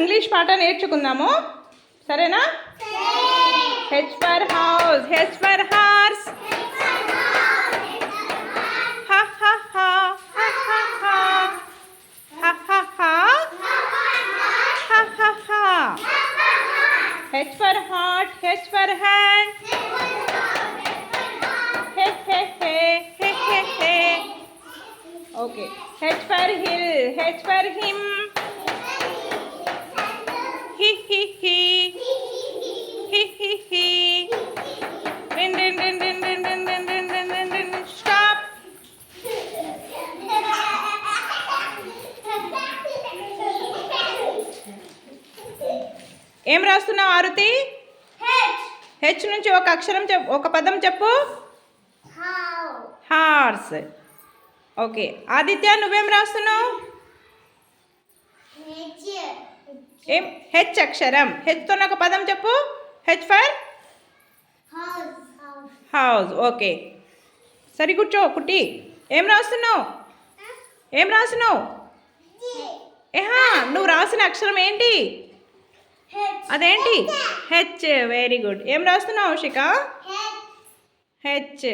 English పాట నేర్చుకుందాము సరేనా H for house H for horse H for heart, H for hand. He he he he he he. Okay. H for hill, H for him. ఏం రాస్తున్నావు ఆరుతి H నుంచి ఒక అక్షరం చెప్ ఒక పదం చెప్పు హార్స్ ఓకే ఆదిత్య నువ్వేం రాస్తున్నావు ఏం హెచ్ అక్షరం హెచ్తో ఒక పదం చెప్పు హెచ్ ఫర్? House okay. సరి కూర్చో కుట్టి. ఏం రాస్తున్నావు? ఏం రాస్తున్నావు? ఏహా నువ్వు రాసిన అక్షరం ఏంటి? అదేంటి? H very good. ఏం రాస్తున్నావు షిక హెచ్.